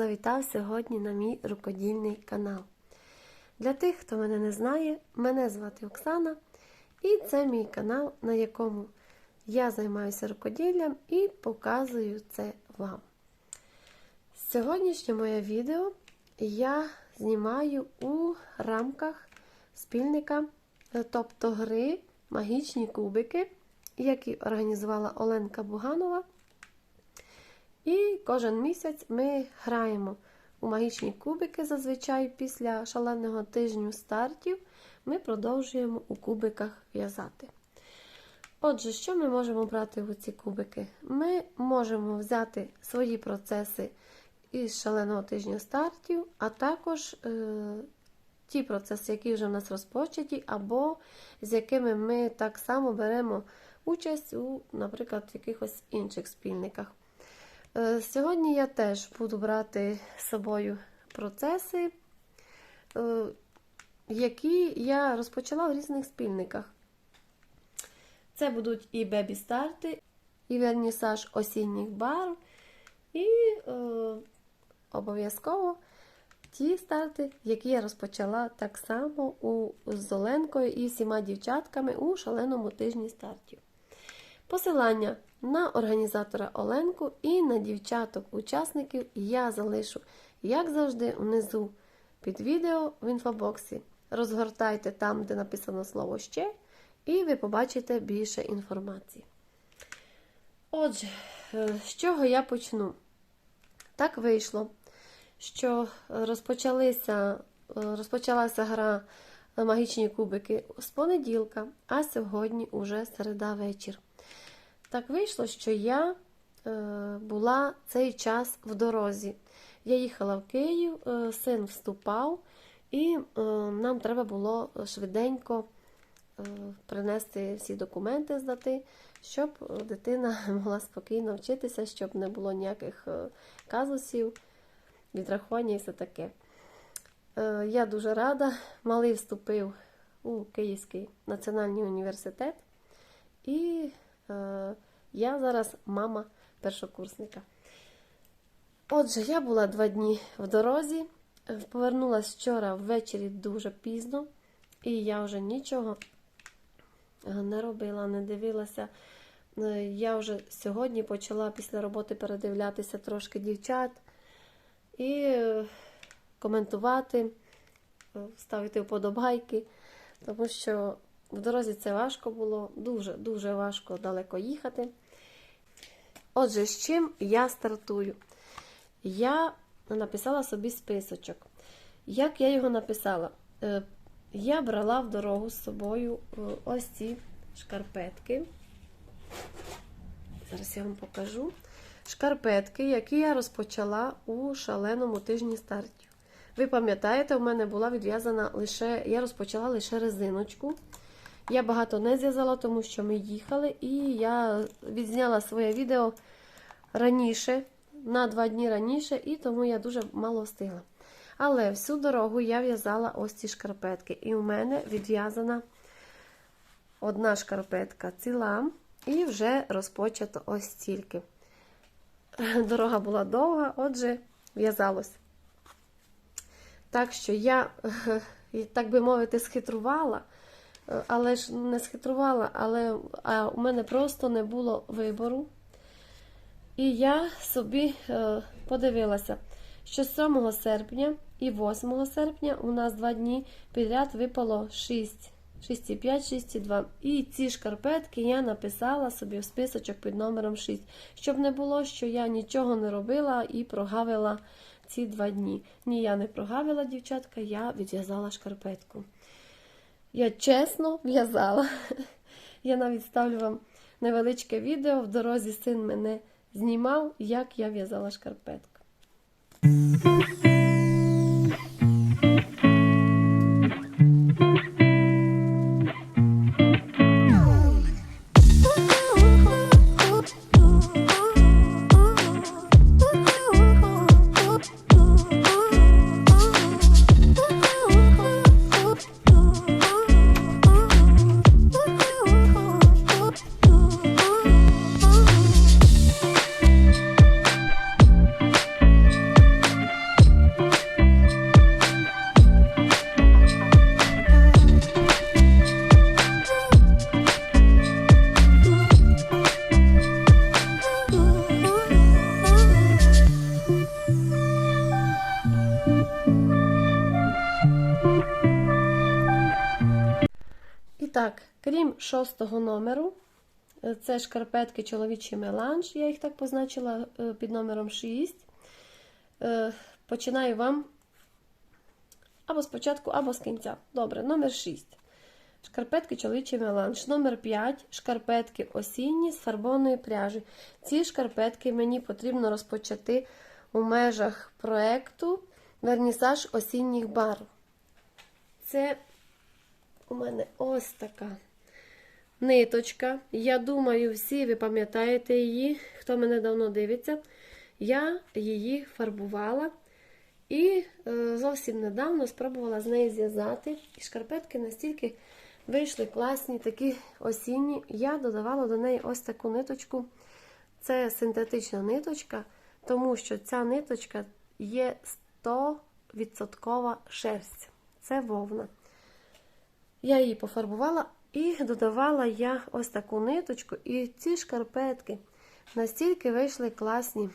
завітав сьогодні на мій рукодільний канал. Для тих, хто мене не знає, мене звати Оксана, і це мій канал, на якому я займаюся рукоділлям і показую це вам. Сьогоднішнє моє відео я знімаю у рамках спільника, тобто гри Магічні кубики, які організувала Оленка Буганова. І кожен місяць ми граємо у магічні кубики зазвичай після шаленого тижню стартів ми продовжуємо у кубиках в'язати. Отже, що ми можемо брати у ці кубики? Ми можемо взяти свої процеси із шаленого тижня стартів, а також е, ті процеси, які вже в нас розпочаті, або з якими ми так само беремо участь у, наприклад, якихось інших спільниках. Е, Сьогодні я теж буду брати з собою процеси, е, які я розпочала в різних спільниках. Це будуть і бебі-старти, і вернісаж осінніх барв, і е, обов'язково ті старти, які я розпочала так само у, з Оленкою і всіма дівчатками у шаленому тижні стартів. Посилання на організатора Оленку і на дівчаток-учасників я залишу, як завжди, внизу під відео в інфобоксі. Розгортайте там, де написано слово ще, і ви побачите більше інформації. Отже, з чого я почну? Так вийшло, що розпочалися, розпочалася гра магічні кубики з понеділка, а сьогодні уже середа вечір. Так вийшло, що я е, була цей час в дорозі. Я їхала в Київ, е, син вступав, і е, нам треба було швиденько принести всі документи здати, щоб дитина могла спокійно вчитися, щоб не було ніяких казусів, відрахування і все таке. Я дуже рада, малий вступив у Київський національний університет. І я зараз мама першокурсника. Отже, я була два дні в дорозі, повернулася вчора ввечері дуже пізно, і я вже нічого не робила, не дивилася. Я вже сьогодні почала після роботи передивлятися трошки дівчат і коментувати, ставити вподобайки, тому що в дорозі це важко було, дуже-дуже важко далеко їхати. Отже, з чим я стартую? Я написала собі списочок. Як я його написала? Я брала в дорогу з собою ось ці шкарпетки. Зараз я вам покажу. Шкарпетки, які я розпочала у шаленому тижні стартів. Ви пам'ятаєте, у мене була відв'язана лише, я розпочала лише резиночку. Я багато не зв'язала, тому що ми їхали, і я відзняла своє відео раніше, на два дні раніше, і тому я дуже мало встигла. Але всю дорогу я в'язала ось ці шкарпетки. І у мене відв'язана одна шкарпетка ціла, і вже розпочато ось стільки. Дорога була довга, отже, в'язалось. Так що я, так би мовити, схитрувала, але ж не схитрувала, але а у мене просто не було вибору. І я собі подивилася, що 7 серпня і 8 серпня у нас два дні підряд випало 6, 6,5, 6,2. І ці шкарпетки я написала собі в списочок під номером 6, щоб не було, що я нічого не робила і прогавила ці два дні. Ні, я не прогавила, дівчатка, я відв'язала шкарпетку. Я чесно в'язала. Я навіть ставлю вам невеличке відео. В дорозі син мене знімав, як я в'язала шкарпетку. І так, крім шостого номеру, е, це шкарпетки чоловічі меланж, я їх так позначила е, під номером 6. Е, починаю вам або спочатку, або з кінця. Добре, номер 6. Шкарпетки чоловічий меланж. Номер 5 шкарпетки осінні з фарбованої пряжі. Ці шкарпетки мені потрібно розпочати у межах проєкту Вернісаж осінніх барв. Це у мене ось така ниточка. Я думаю, всі ви пам'ятаєте її, хто мене давно дивиться. Я її фарбувала і е, зовсім недавно спробувала з неї зв'язати. І шкарпетки настільки вийшли класні, такі осінні. Я додавала до неї ось таку ниточку. Це синтетична ниточка, тому що ця ниточка є 100% шерсть. Це вовна. Я її пофарбувала і додавала я ось таку ниточку. І ці шкарпетки настільки вийшли класні,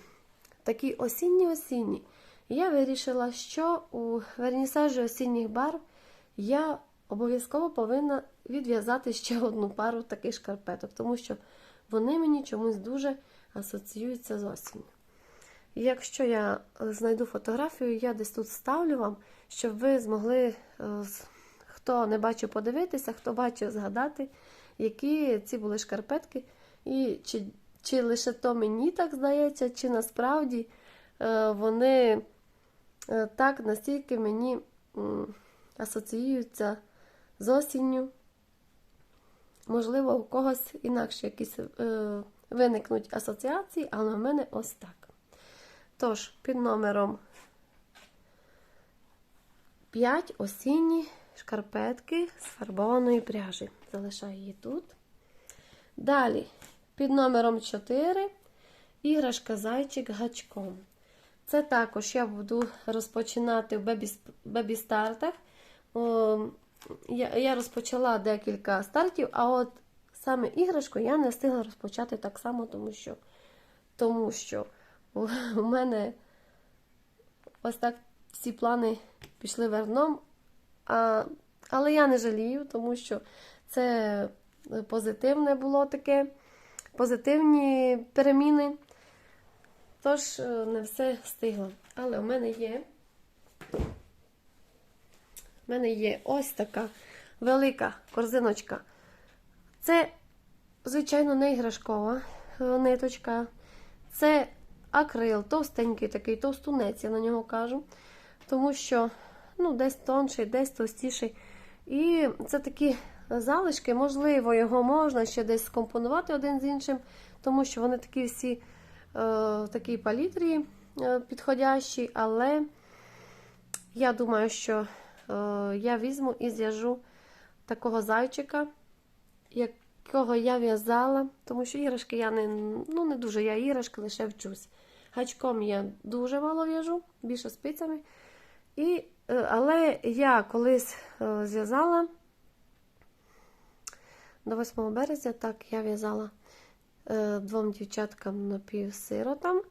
такі осінні-осінні. Я вирішила, що у вернісажі осінніх барв я обов'язково повинна відв'язати ще одну пару таких шкарпеток, тому що вони мені чомусь дуже асоціюються з осінню. Якщо я е, знайду фотографію, я десь тут ставлю вам, щоб ви змогли, е, хто не бачив, подивитися, хто бачив, згадати, які ці були шкарпетки, і чи, чи лише то мені так здається, чи насправді е, вони так настільки мені асоціюються з осінню. Можливо, у когось інакше якісь виникнуть асоціації, але в мене ось так. Тож, під номером 5 осінні шкарпетки з фарбованої пряжі. Залишаю її тут. Далі, під номером 4 іграшка зайчик гачком. Це також я буду розпочинати в бебі, бебі-стартах. Я розпочала декілька стартів, а от саме іграшку я не встигла розпочати так само, тому що, тому що у, мене ось так всі плани пішли верном. А, але я не жалію, тому що це позитивне було таке, позитивні переміни. Тож е, не все встигла. Але у мене є. У мене є ось така велика корзиночка. Це, звичайно, не іграшкова е, ниточка. Це акрил, товстенький такий, товстунець, я на нього кажу. Тому що ну, десь тонший, десь товстіший. І це такі залишки, можливо, його можна ще десь скомпонувати один з іншим, тому що вони такі всі е, в такій палітрі е, підходящі, але я думаю, що е, я візьму і зв'яжу такого зайчика, якого я в'язала, тому що іграшки я не, ну, не дуже я іграшки, лише вчусь. Гачком я дуже мало в'яжу, більше спицями. І, е, але я колись е, зв'язала до 8 березня, так, я в'язала е, двом дівчаткам напівсиротам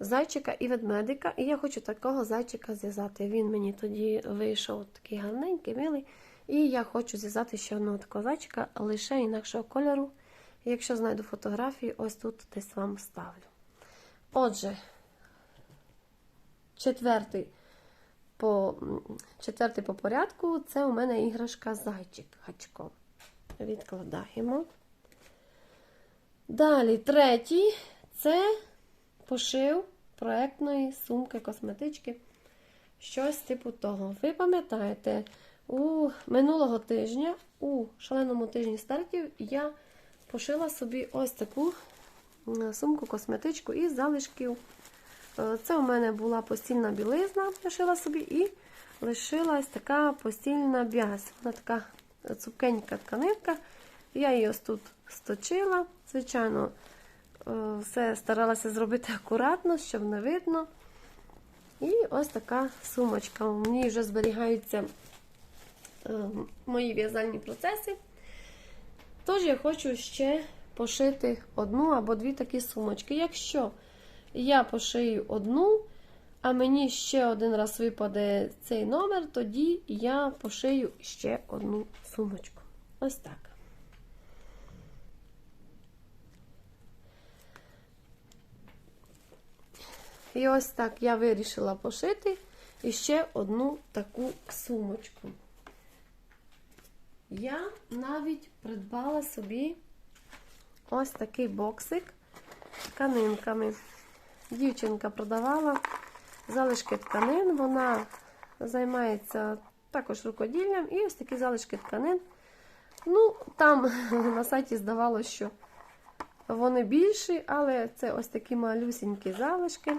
зайчика і ведмедика. І я хочу такого зайчика зв'язати. Він мені тоді вийшов такий гарненький, милий. І я хочу зв'язати ще одного такого зайчика, лише інакшого кольору. Якщо знайду фотографії, ось тут десь вам ставлю. Отже, четвертий по, четвертий по порядку це у мене іграшка зайчик гачком. Відкладаємо. Далі, третій це пошив проектної сумки косметички. Щось типу того. Ви пам'ятаєте, у минулого тижня, у шаленому тижні стартів, я пошила собі ось таку сумку косметичку із залишків. Е, Це у мене була постільна білизна, я шила собі, і лишилась така постільна бязь. Вона така цупкенька тканинка. Я її ось тут сточила. Звичайно, е, все старалася зробити акуратно, щоб не видно. І ось така сумочка. У ній вже зберігаються е, мої в'язальні процеси. Тож я хочу ще пошити одну або дві такі сумочки. Якщо я пошию одну, а мені ще один раз випаде цей номер, тоді я пошию ще одну сумочку. Ось так. І ось так я вирішила пошити іще одну таку сумочку. Я навіть придбала собі ось такий боксик тканинками. Дівчинка продавала залишки тканин, вона займається також рукоділлям і ось такі залишки тканин. Ну, там на сайті здавалося, що вони більші, але це ось такі малюсінькі залишки.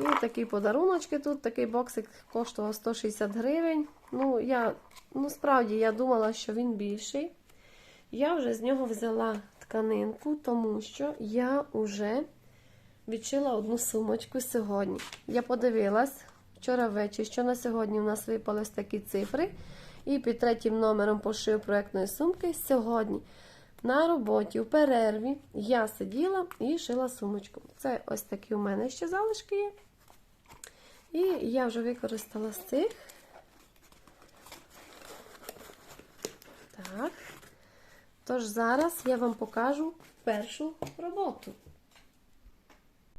І такі подаруночки тут. Такий боксик коштував 160 гривень. Ну, я, ну, справді, я думала, що він більший. Я вже з нього взяла тканинку, тому що я вже відшила одну сумочку сьогодні. Я подивилась вчора ввечері, що на сьогодні у нас випались такі цифри. І під третім номером пошив проєктної сумки сьогодні. На роботі у перерві я сиділа і шила сумочку. Це ось такі у мене ще залишки є. І я вже використала з цих. Так. Тож зараз я вам покажу першу роботу.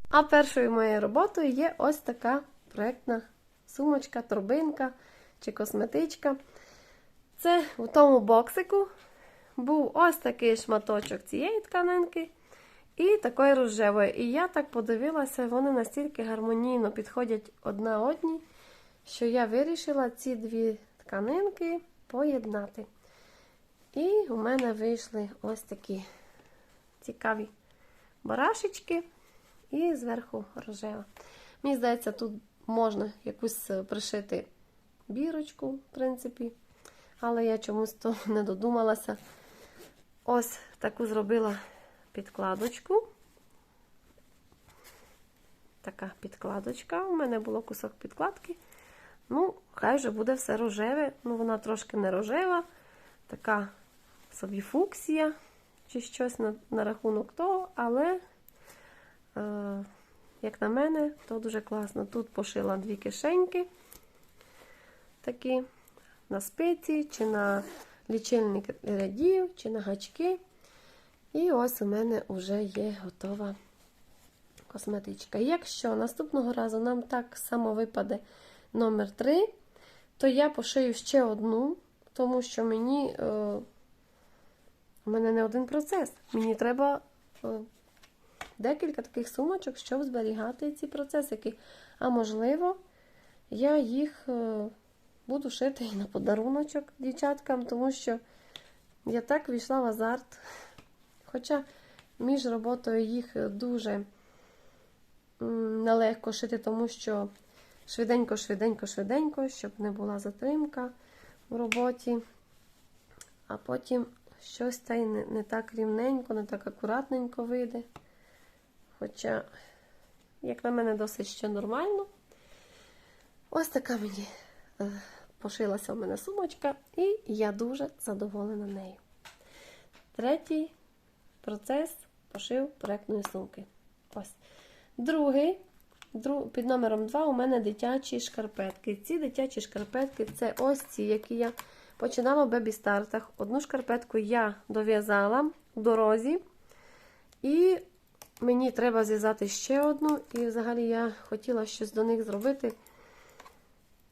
А першою моєю роботою є ось така проєктна сумочка, торбинка чи косметичка. Це у тому боксику був ось такий шматочок цієї тканинки і такої рожевої. І я так подивилася, вони настільки гармонійно підходять одна одній, що я вирішила ці дві тканинки поєднати. І у мене вийшли ось такі цікаві барашечки і зверху рожева. Мені здається, тут можна якусь пришити бірочку, в принципі. Але я чомусь то не додумалася. Ось таку зробила підкладочку. Така підкладочка. У мене було кусок підкладки. Ну, хай вже буде все рожеве. Ну, вона трошки не рожева, така собі фуксія, чи щось на, на рахунок того, але, е, як на мене, то дуже класно. Тут пошила дві кишеньки такі на спиці, чи на лічильник рядів, чи на гачки. І ось у мене вже є готова косметичка. Якщо наступного разу нам так само випаде номер 3, то я пошию ще одну, тому що мені е, у мене не один процес. Мені треба е, декілька таких сумочок, щоб зберігати ці процесики. А можливо, я їх. Е, Буду шити і на подаруночок дівчаткам, тому що я так війшла в азарт. Хоча між роботою їх дуже нелегко шити, тому що швиденько, швиденько, швиденько, щоб не була затримка в роботі. А потім щось та й не, не так рівненько, не так акуратненько вийде. Хоча, як на мене, досить ще нормально. Ось така мені пошилася в мене сумочка, і я дуже задоволена нею. Третій процес пошив проєктної сумки. Ось. Другий, друг, під номером 2 у мене дитячі шкарпетки. Ці дитячі шкарпетки це ось ці, які я починала в бебі-стартах. Одну шкарпетку я дов'язала в дорозі. І мені треба зв'язати ще одну. І взагалі я хотіла щось до них зробити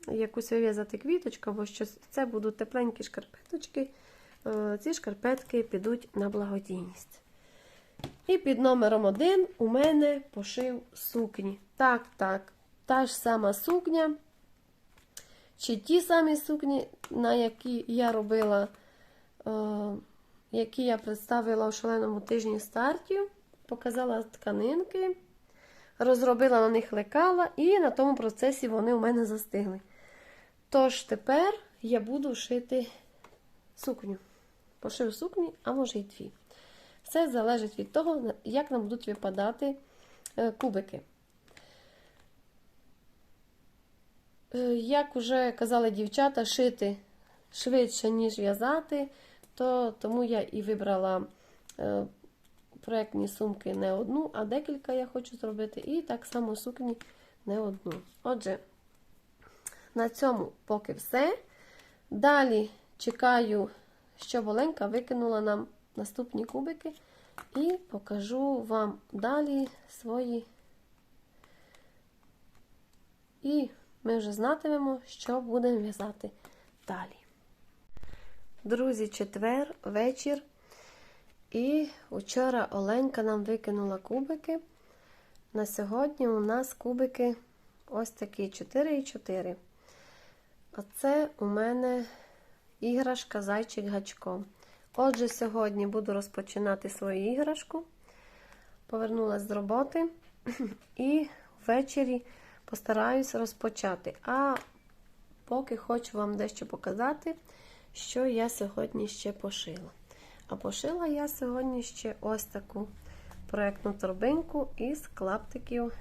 якусь вив'язати квіточку, або щось. Це будуть тепленькі шкарпеточки. Е, ці шкарпетки підуть на благодійність. І під номером один у мене пошив сукні. Так, так, та ж сама сукня. Чи ті самі сукні, на які я робила, е, які я представила у шаленому тижні стартів, показала тканинки, розробила на них лекала, і на тому процесі вони у мене застигли. Тож тепер я буду шити сукню. Пошив сукні, а може й дві. Все залежить від того, як нам будуть випадати е, кубики. Е, як вже казали дівчата, шити швидше, ніж в'язати, то тому я і вибрала е, проєктні сумки не одну, а декілька я хочу зробити. І так само сукні не одну. Отже, на цьому поки все. Далі чекаю, щоб Оленка викинула нам наступні кубики, і покажу вам далі свої і ми вже знатимемо, що будемо в'язати далі. Друзі, четвер, вечір. І вчора Оленька нам викинула кубики. На сьогодні у нас кубики ось такі 4 і 4. А це у мене іграшка зайчик гачком. Отже, сьогодні буду розпочинати свою іграшку. Повернулася з роботи і ввечері постараюсь розпочати. А поки хочу вам дещо показати, що я сьогодні ще пошила. А пошила я сьогодні ще ось таку проєктну торбинку із клаптиків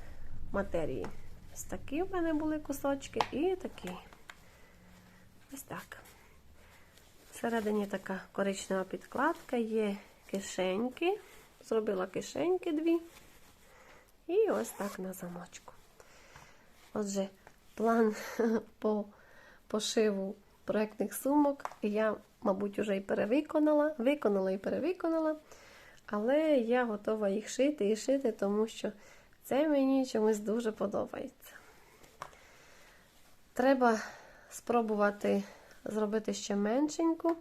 матерії. Ось такі в мене були кусочки і такі. Ось так. Всередині така коричнева підкладка, є кишеньки. Зробила кишеньки дві. І ось так на замочку. Отже, план по пошиву проєктних сумок я, мабуть, вже і перевиконала. Виконала і перевиконала. Але я готова їх шити і шити, тому що це мені чомусь дуже подобається. Треба спробувати зробити ще меншеньку.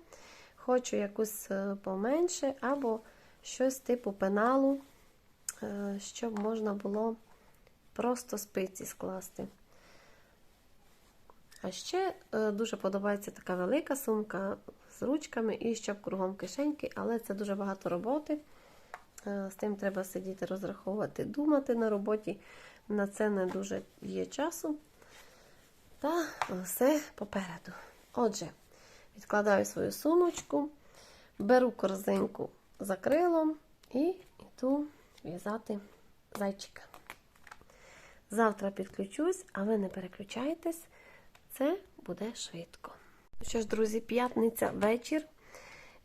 Хочу якусь е, поменше, або щось типу пеналу, е, щоб можна було просто спиці скласти. А ще е, дуже подобається така велика сумка з ручками і щоб кругом кишеньки, але це дуже багато роботи. З тим треба сидіти, розраховувати, думати на роботі. На це не дуже є часу. Та все попереду. Отже, відкладаю свою сумочку, беру корзинку за крилом і йду в'язати зайчика. Завтра підключусь, а ви не переключайтесь, це буде швидко. Ну що ж, друзі, п'ятниця вечір.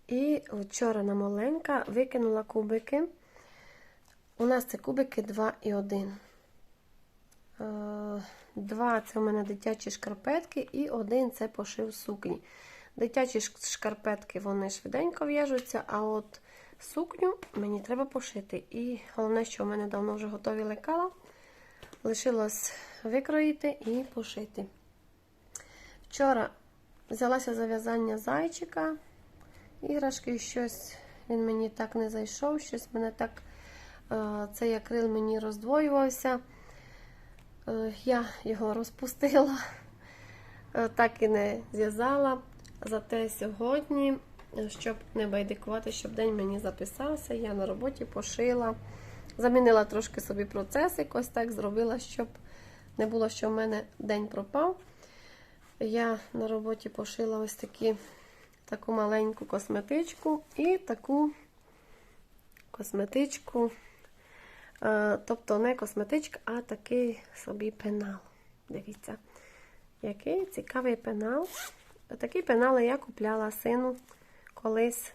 І вчора нам Оленка викинула кубики. У нас це кубики 2 і 1. Е, два це у мене дитячі шкарпетки, і один це пошив сукні. Дитячі шкарпетки вони швиденько в'яжуться, а от сукню мені треба пошити. І головне, що у мене давно вже готові лекала. Лишилось викроїти і пошити. Вчора взялася за в'язання зайчика. Іграшки, щось він мені так не зайшов, щось мене так, е, цей акрил мені роздвоювався. Е, я його розпустила, е, так і не зв'язала. Зате сьогодні, щоб не байдикувати, щоб день мені записався, я на роботі пошила. Замінила трошки собі процес, якось так зробила, щоб не було, що в мене день пропав. Я на роботі пошила ось такі, таку маленьку косметичку і таку косметичку. Е, тобто не косметичка, а такий собі пенал. Дивіться, який цікавий пенал. Такий пенал я купляла сину колись.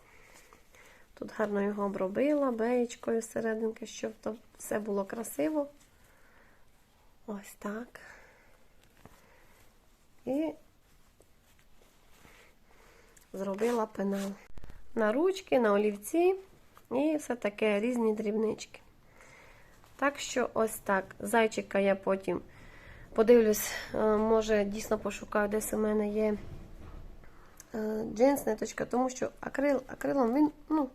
Тут гарно його обробила беєчкою серединки, щоб то все було красиво. Ось так. І зробила пенал. На ручки, на олівці і все таке різні дрібнички. Так що, ось так. Зайчика я потім подивлюсь, е, може, дійсно пошукаю, десь у мене є е, джинс ниточка, тому що акрил, акрилом він, ну,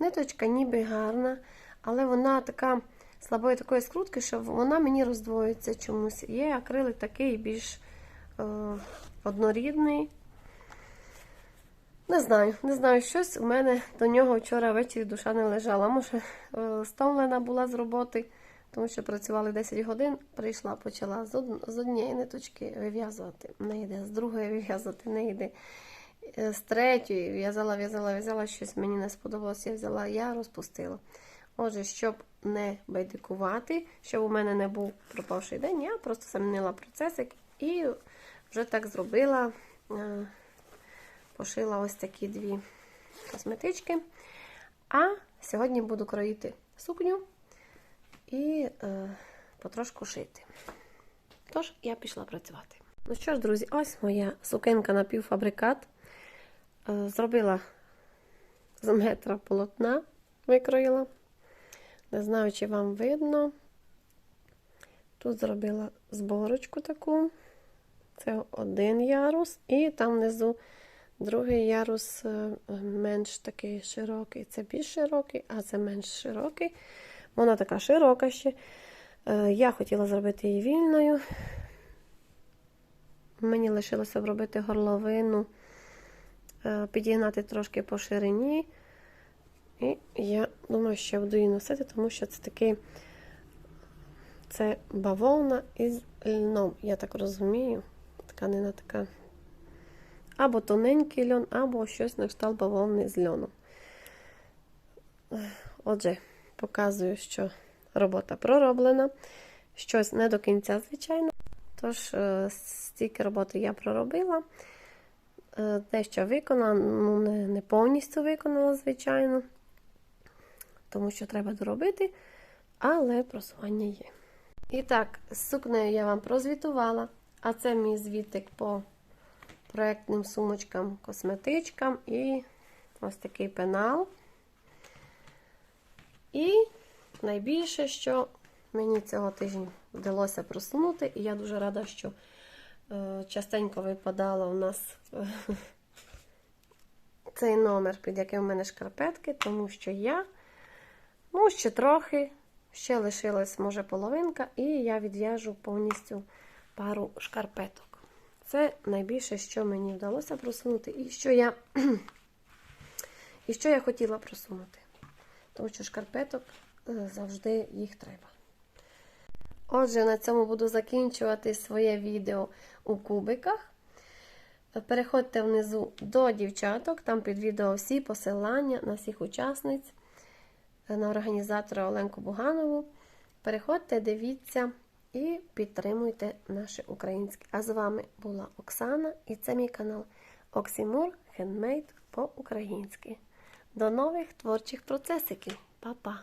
ниточка ніби гарна, але вона така слабої такої скрутки, що вона мені роздвоюється чомусь. Є акрилик такий більш е, однорідний. Не знаю, не знаю, щось у мене до нього вчора ввечері душа не лежала. Може, е, стомлена була з роботи тому що працювали 10 годин, прийшла, почала з, од... з однієї ниточки вив'язувати, не йде, з другої вив'язувати, не йде. Е, з третьої в'язала, в'язала, в'язала, щось мені не сподобалося, я взяла, я розпустила. Отже, щоб не байдикувати, щоб у мене не був пропавший день, я просто замінила процесик і вже так зробила, е, пошила ось такі дві косметички. А сьогодні буду кроїти сукню і е, потрошку шити. Тож, я пішла працювати. Ну що ж, друзі, ось моя сукенка на півфабрикат. Е, зробила з метра полотна, викроїла. Не знаю, чи вам видно. Тут зробила зборочку таку. Це один ярус, і там внизу другий ярус е, менш такий широкий. Це більш широкий, а це менш широкий. Вона така широка ще. Е, Я хотіла зробити її вільною. Мені лишилося обробити горловину, е, підігнати трошки по ширині. І я думаю, що буду її носити, тому що це такий це бавовна із льном, я так розумію. Тканина така. Або тоненький льон, або щось на кшталт бавовни з льоном. Отже, показую, що робота пророблена. Щось не до кінця, звичайно. Тож, е, стільки роботи я проробила. Дещо виконала, ну, не, не повністю виконала, звичайно, тому що треба доробити, але просування є. І так, з сукнею я вам прозвітувала, а це мій звітик по проєктним сумочкам, косметичкам і ось такий пенал. І найбільше, що мені цього тижня вдалося просунути, і я дуже рада, що частенько випадало у нас е, цей номер, під яким у мене шкарпетки, тому що я, ну, ще трохи, ще лишилась, може, половинка, і я відв'яжу повністю пару шкарпеток. Це найбільше, що мені вдалося просунути, і що я, і що я хотіла просунути. Тому що шкарпеток е, завжди їх треба. Отже, на цьому буду закінчувати своє відео у кубиках. Переходьте внизу до дівчаток, там під відео всі посилання на всіх учасниць, на організатора Оленку Буганову. Переходьте, дивіться і підтримуйте наше українське. А з вами була Оксана і це мій канал Оксімур Хендмейд по-українськи. До нових творчих процесиків. Па-па!